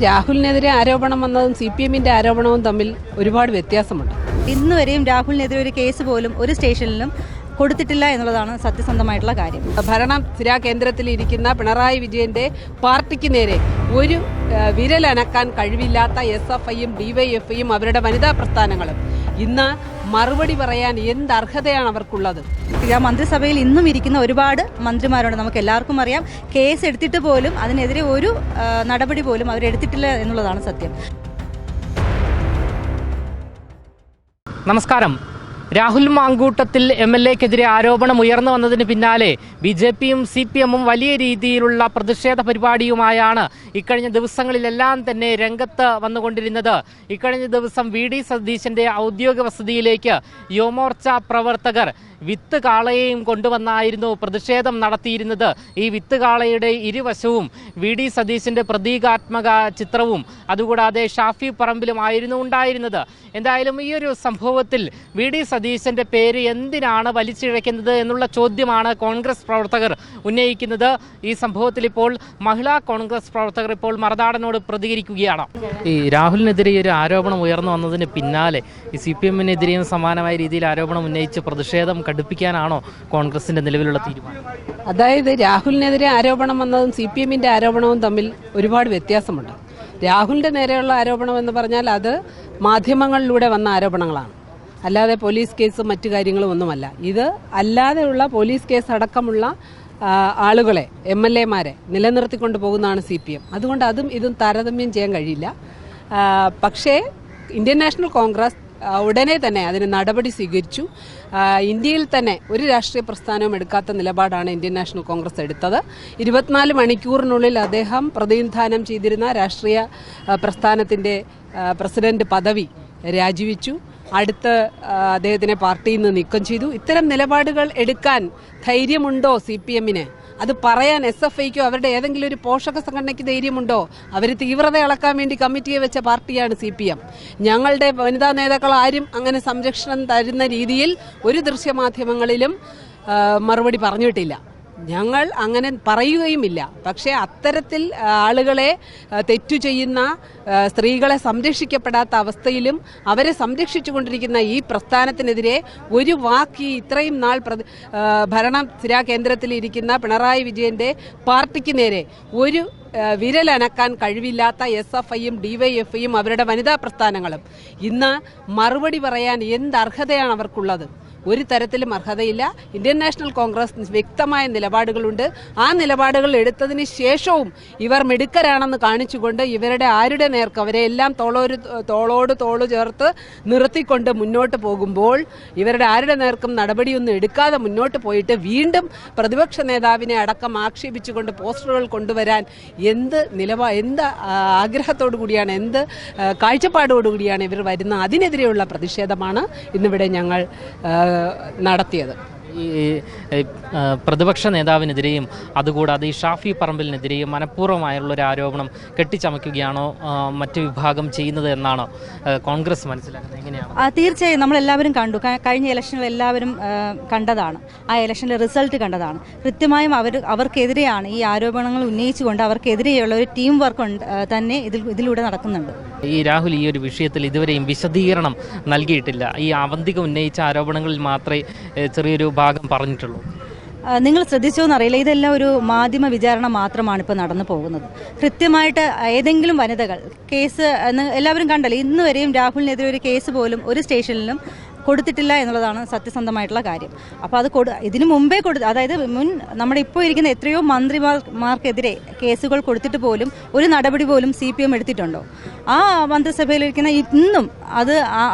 രാഹുലിനെതിരെ ആരോപണം വന്നതും C P എമ്മിന്റെ ആരോപണവും തമ്മിൽ ഒരുപാട് വ്യത്യാസമുണ്ട്. ഇന്ന് വരെയും രാഹുലിനെതിരെ ഒരു കേസ് പോലും ഒരു സ്റ്റേഷനിലും കൊടുത്തിട്ടില്ല എന്നുള്ളതാണ് സത്യസന്ധമായിട്ടുള്ള കാര്യം. ഭരണ സ്ഥിരാ കേന്ദ്രത്തിൽ ഇരിക്കുന്ന പിണറായി വിജയന്റെ പാർട്ടിക്ക് നേരെ ഒരു വിരലനക്കാൻ കഴിവില്ലാത്ത എസ് എഫ് ഐയും ഡിവൈഎഫ്ഐയും അവരുടെ വനിതാ പ്രസ്ഥാനങ്ങളും ഇന്ന് മറുപടി പറയാൻ എന്ത് അർഹതയാണ് അവർക്കുള്ളത്? മന്ത്രിസഭയിൽ ഇന്നും ഇരിക്കുന്ന ഒരുപാട് മന്ത്രിമാരുണ്ട്. നമുക്ക് എല്ലാവർക്കും അറിയാം. കേസ് എടുത്തിട്ട് പോലും അതിനെതിരെ ഒരു നടപടി പോലും അവരെടുത്തിട്ടില്ല എന്നുള്ളതാണ് സത്യം. നമസ്കാരം. രാഹുൽ മാങ്കൂട്ടത്തിൽ എം എൽ എക്കെതിരെ ആരോപണം ഉയർന്നു വന്നതിന് പിന്നാലെ ബി ജെ പിയും സി പി എമ്മും വലിയ രീതിയിലുള്ള പ്രതിഷേധ പരിപാടിയുമായാണ് ഇക്കഴിഞ്ഞ ദിവസങ്ങളിലെല്ലാം തന്നെ രംഗത്ത് വന്നുകൊണ്ടിരുന്നത്. ഇക്കഴിഞ്ഞ ദിവസം വി ഡി സതീശന്റെ ഔദ്യോഗിക വസതിയിലേക്ക് യുവമോർച്ച പ്രവർത്തകർ വിത്ത് കാളയെയും കൊണ്ടുവന്നായിരുന്നു പ്രതിഷേധം നടത്തിയിരുന്നത്. ഈ വിത്ത് കാളയുടെ ഇരുവശവും വി ഡി സതീശന്റെ പ്രതീകാത്മക ചിത്രവും അതുകൂടാതെ ഷാഫി പറമ്പിലുമായിരുന്നു ഉണ്ടായിരുന്നത്. എന്തായാലും ഈ ഒരു സംഭവത്തിൽ വി ഡി സതീശന്റെ പേര് എന്തിനാണ് വലിച്ചിഴയ്ക്കുന്നത് എന്നുള്ള ചോദ്യമാണ് കോൺഗ്രസ് പ്രവർത്തകർ ഉന്നയിക്കുന്നത്. ഈ സംഭവത്തിൽ ഇപ്പോൾ മഹിളാ കോൺഗ്രസ് പ്രവർത്തകർ ഇപ്പോൾ മറദാടനോട് പ്രതികരിക്കുകയാണ്. ഈ രാഹുലിനെതിരെ ഒരു ആരോപണം ഉയർന്നു വന്നതിന് പിന്നാലെ ഈ സി പി എമ്മിനെതിരെയും സമാനമായ രീതിയിൽ ആരോപണം ഉന്നയിച്ച് പ്രതിഷേധം കടുപ്പിക്കാനാണോ കോൺഗ്രസിന്റെ നിലവിലുള്ള തീരുമാനം? അതായത് രാഹുലിനെതിരെ ആരോപണം വന്നതും സി പി എമ്മിന്റെ ആരോപണവും തമ്മിൽ ഒരുപാട് വ്യത്യാസമുണ്ട്. രാഹുലിന്റെ നേരെയുള്ള ആരോപണം എന്ന് പറഞ്ഞാൽ അത് മാധ്യമങ്ങളിലൂടെ വന്ന ആരോപണങ്ങളാണ്. അല്ലാതെ പോലീസ് കേസും മറ്റു കാര്യങ്ങളും ഒന്നുമല്ല. ഇത് അല്ലാതെയുള്ള പോലീസ് കേസ് അടക്കമുള്ള ആളുകളെ എം എൽ എമാരെ നിലനിർത്തിക്കൊണ്ട് പോകുന്നതാണ് സി പി എം. അതുകൊണ്ട് അതും ഇതും താരതമ്യം ചെയ്യാൻ കഴിയില്ല. പക്ഷേ ഇന്ത്യൻ നാഷണൽ കോൺഗ്രസ് ഉടനെ തന്നെ അതിന് നടപടി സ്വീകരിച്ചു. ഇന്ത്യയിൽ തന്നെ ഒരു രാഷ്ട്രീയ പ്രസ്ഥാനവും എടുക്കാത്ത നിലപാടാണ് ഇന്ത്യൻ നാഷണൽ കോൺഗ്രസ് എടുത്തത്. ഇരുപത്തിനാല് മണിക്കൂറിനുള്ളിൽ അദ്ദേഹം പ്രതിനിധാനം ചെയ്തിരുന്ന രാഷ്ട്രീയ പ്രസ്ഥാനത്തിന്റെ പ്രസിഡന്റ് പദവി രാജിവെച്ചു. അടുത്ത് അദ്ദേഹത്തിനെ പാർട്ടിയിൽ നിന്ന് നീക്കം ചെയ്തു. ഇത്തരം നിലപാടുകൾ എടുക്കാൻ ധൈര്യമുണ്ടോ സി പി എമ്മിന് അത് പറയാൻ എസ് എഫ് ഐക്കോ അവരുടെ ഏതെങ്കിലും ഒരു പോഷക സംഘടനയ്ക്ക് ധൈര്യമുണ്ടോ? അവർ തീവ്രത അളക്കാൻ വേണ്ടി കമ്മിറ്റിയെ വെച്ച പാർട്ടിയാണ് സി പി എം ഞങ്ങളുടെ വനിതാ നേതാക്കൾ ആരും അങ്ങനെ സംരക്ഷണം തരുന്ന രീതിയിൽ ഒരു ദൃശ്യമാധ്യമങ്ങളിലും മറുപടി പറഞ്ഞിട്ടില്ല. ഞങ്ങൾ അങ്ങനെ പറയുകയുമില്ല. പക്ഷേ അത്തരത്തിൽ ആളുകളെ തെറ്റു ചെയ്യുന്ന സ്ത്രീകളെ സംരക്ഷിക്കപ്പെടാത്ത അവസ്ഥയിലും അവരെ സംരക്ഷിച്ചുകൊണ്ടിരിക്കുന്ന ഈ പ്രസ്ഥാനത്തിനെതിരെ ഒരു വാക്ക് ഇത്രയും നാൾ ഭരണ സ്ഥിരാ കേന്ദ്രത്തിൽ ഇരിക്കുന്ന പിണറായി വിജയന്റെ പാർട്ടിക്ക് നേരെ ഒരു വിരലനക്കാൻ കഴിവില്ലാത്ത എസ് എഫ് ഐയും ഡിവൈഎഫ്ഐയും അവരുടെ വനിതാ പ്രസ്ഥാനങ്ങളും. ഇന്ന് മറുപടി പറയാൻ എന്ത് അർഹതയാണ് അവർക്കുള്ളത്? ഒരു തരത്തിലും അർഹതയില്ല. ഇന്ത്യൻ നാഷണൽ കോൺഗ്രസ് വ്യക്തമായ നിലപാടുകളുണ്ട്. ആ നിലപാടുകൾ എടുത്തതിന് ശേഷവും ഇവർ മിടുക്കരാണെന്ന് കാണിച്ചുകൊണ്ട് ഇവരുടെ ആരുടെ നേർക്ക് അവരെ എല്ലാം തോളോരു തോളോട് തോൾ ചേർത്ത് നിർത്തിക്കൊണ്ട് മുന്നോട്ട് പോകുമ്പോൾ ഇവരുടെ ആരുടെ നേർക്കും നടപടിയൊന്നും എടുക്കാതെ മുന്നോട്ട് പോയിട്ട് വീണ്ടും പ്രതിപക്ഷ നേതാവിനെ അടക്കം ആക്ഷേപിച്ചുകൊണ്ട് പോസ്റ്ററുകൾ കൊണ്ടുവരാൻ എന്ത് നിലപാ എന്ത് ആഗ്രഹത്തോടു കൂടിയാണ് എന്ത് കാഴ്ചപ്പാടോടുകൂടിയാണ് കൂടിയാണ് ഇവർ വരുന്ന അതിനെതിരെയുള്ള പ്രതിഷേധമാണ് ഇന്നിവിടെ ഞങ്ങൾ നടത്തിയത്. ഈ പ്രതിപക്ഷ നേതാവിനെതിരെയും അതുകൂടാതെ ഈ ഷാഫി പറമ്പിലിനെതിരെയും മനഃപൂർവമായുള്ള ഒരു ആരോപണം കെട്ടിച്ചമയ്ക്കുകയാണോ മറ്റ് വിഭാഗം ചെയ്യുന്നത് എന്നാണോ കോൺഗ്രസ് മനസ്സിലാക്കുന്നത്. എങ്ങനെയാണ്? തീർച്ചയായും നമ്മൾ എല്ലാവരും കണ്ടു കഴിഞ്ഞ ഇലക്ഷനിൽ എല്ലാവരും കണ്ടതാണ്. ആ ഇലക്ഷനിലെ റിസൾട്ട് കണ്ടതാണ്. കൃത്യമായും അവർ അവർക്കെതിരെയാണ് ഈ ആരോപണങ്ങൾ ഉന്നയിച്ചുകൊണ്ട് അവർക്കെതിരെയുള്ള ഒരു ടീം വർക്ക് തന്നെ ഇതിൽ ഇതിലൂടെ നടക്കുന്നുണ്ട്. ഈ രാഹുൽ ഈ ഒരു വിഷയത്തിൽ ഇതുവരെയും വിശദീകരണം നൽകിയിട്ടില്ല. ഈ അവന്തിക ഉന്നയിച്ച ആരോപണങ്ങളിൽ മാത്രമേ ചെറിയൊരു ഭാഗം പറഞ്ഞിട്ടുള്ളൂ. നിങ്ങൾ ശ്രദ്ധിച്ചോന്ന് അറിയില്ല ഇതെല്ലാം ഒരു മാധ്യമ വിചാരണ മാത്രമാണ് ഇപ്പോൾ നടന്നു പോകുന്നത്. കൃത്യമായിട്ട് ഏതെങ്കിലും വനിതകൾ കേസ് എല്ലാവരും കണ്ടല്ലോ. ഇന്ന് വരെയും രാഹുലിനെതിരെ ഒരു കേസ് പോലും ഒരു സ്റ്റേഷനിലും കൊടുത്തിട്ടില്ല എന്നുള്ളതാണ് സത്യസന്ധമായിട്ടുള്ള കാര്യം. അപ്പോൾ അത് കൊടു ഇതിനു മുമ്പേ കൊടു അതായത് മുൻ നമ്മുടെ ഇപ്പോൾ ഇരിക്കുന്ന എത്രയോ മന്ത്രിമാർക്കെതിരെ കേസുകൾ കൊടുത്തിട്ട് പോലും ഒരു നടപടി പോലും സി പി എം എടുത്തിട്ടുണ്ടോ? ആ മന്ത്രിസഭയിലിരിക്കുന്ന ഇന്നും അത്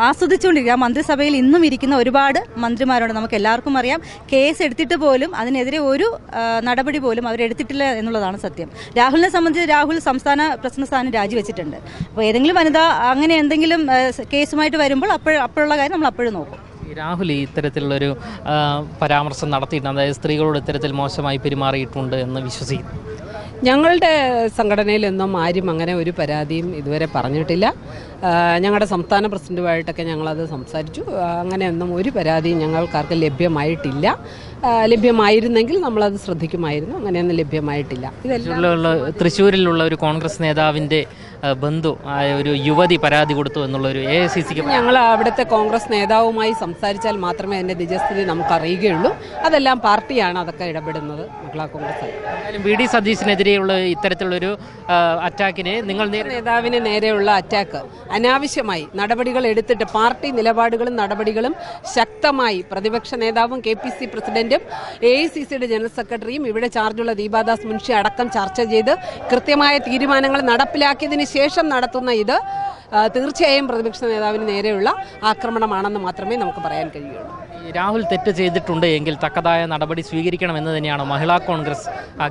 ആസ്വദിച്ചുകൊണ്ടിരിക്കുക. ആ മന്ത്രിസഭയിൽ ഇന്നും ഇരിക്കുന്ന ഒരുപാട് മന്ത്രിമാരുണ്ട്. നമുക്ക് എല്ലാവർക്കും അറിയാം. കേസ് എടുത്തിട്ട് പോലും അതിനെതിരെ ഒരു നടപടി പോലും അവരെടുത്തിട്ടില്ല എന്നുള്ളതാണ് സത്യം. രാഹുലിനെ സംബന്ധിച്ച് രാഹുൽ സംസ്ഥാന പ്രസിഡന്റ് സ്ഥാനം രാജിവെച്ചിട്ടുണ്ട്. അപ്പോൾ ഏതെങ്കിലും വനിത അങ്ങനെ എന്തെങ്കിലും കേസുമായിട്ട് വരുമ്പോൾ അപ്പോൾ അപ്പോഴുള്ള കാര്യം നമ്മൾ അപ്പോഴും രാഹുൽ ഇത്തരത്തിലുള്ളൊരു പരാമർശം നടത്തിയിട്ടുണ്ട്. അതായത് സ്ത്രീകളോട് ഇത്തരത്തിൽ മോശമായി പെരുമാറിയിട്ടുണ്ട് എന്ന് വിശ്വസിക്കുന്നു. ഞങ്ങളുടെ സംഘടനയിലൊന്നും ആരും അങ്ങനെ ഒരു പരാതിയും ഇതുവരെ പറഞ്ഞിട്ടില്ല. ഞങ്ങളുടെ സംസ്ഥാന പ്രസിഡന്റുമായിട്ടൊക്കെ ഞങ്ങളത് സംസാരിച്ചു. അങ്ങനെ അങ്ങനെയൊന്നും ഒരു പരാതിയും ഞങ്ങൾക്കാർക്ക് ലഭ്യമായിട്ടില്ല. ലഭ്യമായിരുന്നെങ്കിൽ നമ്മളത് ശ്രദ്ധിക്കുമായിരുന്നു. അങ്ങനെയൊന്നും ലഭ്യമായിട്ടില്ല. ഇതെല്ലാം തൃശ്ശൂരിലുള്ള ഒരു കോൺഗ്രസ് നേതാവിന്റെ ബന്ധു ആയ ഒരു യുവതി പരാതി കൊടുത്തു എന്നുള്ള ഒരു എ സി സിക്ക് ഞങ്ങൾ അവിടുത്തെ കോൺഗ്രസ് നേതാവുമായി സംസാരിച്ചാൽ മാത്രമേ അതിന്റെ നിജസ്ഥിതി നമുക്ക് അറിയുകയുള്ളൂ അതെല്ലാം പാർട്ടിയാണ് അതൊക്കെ ഇടപെടുന്നത്. മഹിളാ കോൺഗ്രസ് അല്ല. വി ഡി സതീശിനെതിരെയുള്ള ഇത്തരത്തിലുള്ളൊരു അറ്റാക്കിനെ നിങ്ങൾ നേതാവിന് നേരെയുള്ള അറ്റാക്ക്. അനാവശ്യമായി നടപടികൾ എടുത്തിട്ട് പാർട്ടി നിലപാടുകളും നടപടികളും ശക്തമായി പ്രതിപക്ഷ നേതാവും കെ പി സി പ്രസിഡന്റും എ ഐ സി സിയുടെ ജനറൽ സെക്രട്ടറിയും ഇവിടെ ചാർജുള്ള ദീപാദാസ് മുൻഷി അടക്കം ചർച്ച ചെയ്ത് കൃത്യമായ തീരുമാനങ്ങൾ നടപ്പിലാക്കിയതിന് ശേഷം നടത്തുന്ന ഇത് തീർച്ചയായും പ്രതിപക്ഷ നേതാവിന് നേരെയുള്ള ആക്രമണമാണെന്ന് മാത്രമേ നമുക്ക് പറയാൻ കഴിയുള്ളൂ. രാഹുൽ തെറ്റ് ചെയ്തിട്ടുണ്ട് എങ്കിൽ തക്കതായ നടപടി സ്വീകരിക്കണം എന്ന് തന്നെയാണ് മഹിളാ കോൺഗ്രസ്.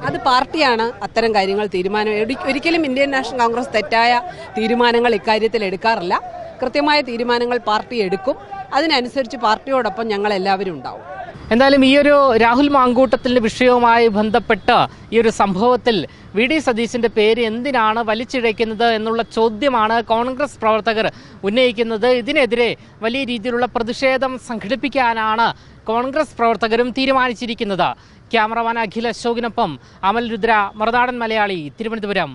അത് പാർട്ടിയാണ് അത്തരം കാര്യങ്ങൾ തീരുമാനം ഒരിക്കലും ഇന്ത്യൻ നാഷണൽ കോൺഗ്രസ് തെറ്റായ തീരുമാനങ്ങൾ ഇക്കാര്യത്തിൽ എടുക്കാറില്ല. കൃത്യമായ തീരുമാനങ്ങൾ പാർട്ടി എടുക്കും. അതിനനുസരിച്ച് പാർട്ടിയോടൊപ്പം ഞങ്ങൾ എല്ലാവരും ഉണ്ടാവും. എന്തായാലും ഈ ഒരു രാഹുൽ മാങ്കൂട്ടത്തിന്റെ വിഷയവുമായി ബന്ധപ്പെട്ട് ഈ ഒരു സംഭവത്തിൽ വി ഡി സതീശിന്റെ പേര് എന്തിനാണ് വലിച്ചിഴയ്ക്കുന്നത് എന്നുള്ള ചോദ്യമാണ് കോൺഗ്രസ് പ്രവർത്തകർ ഉന്നയിക്കുന്നത്. ഇതിനെതിരെ വലിയ രീതിയിലുള്ള പ്രതിഷേധം സംഘടിപ്പിക്കാനാണ് കോൺഗ്രസ് പ്രവർത്തകരും തീരുമാനിച്ചിരിക്കുന്നത്. ക്യാമറമാൻ അഖിൽ അശോകിനൊപ്പം അമൽ രുദ്ര മറുനാടൻ മലയാളി തിരുവനന്തപുരം.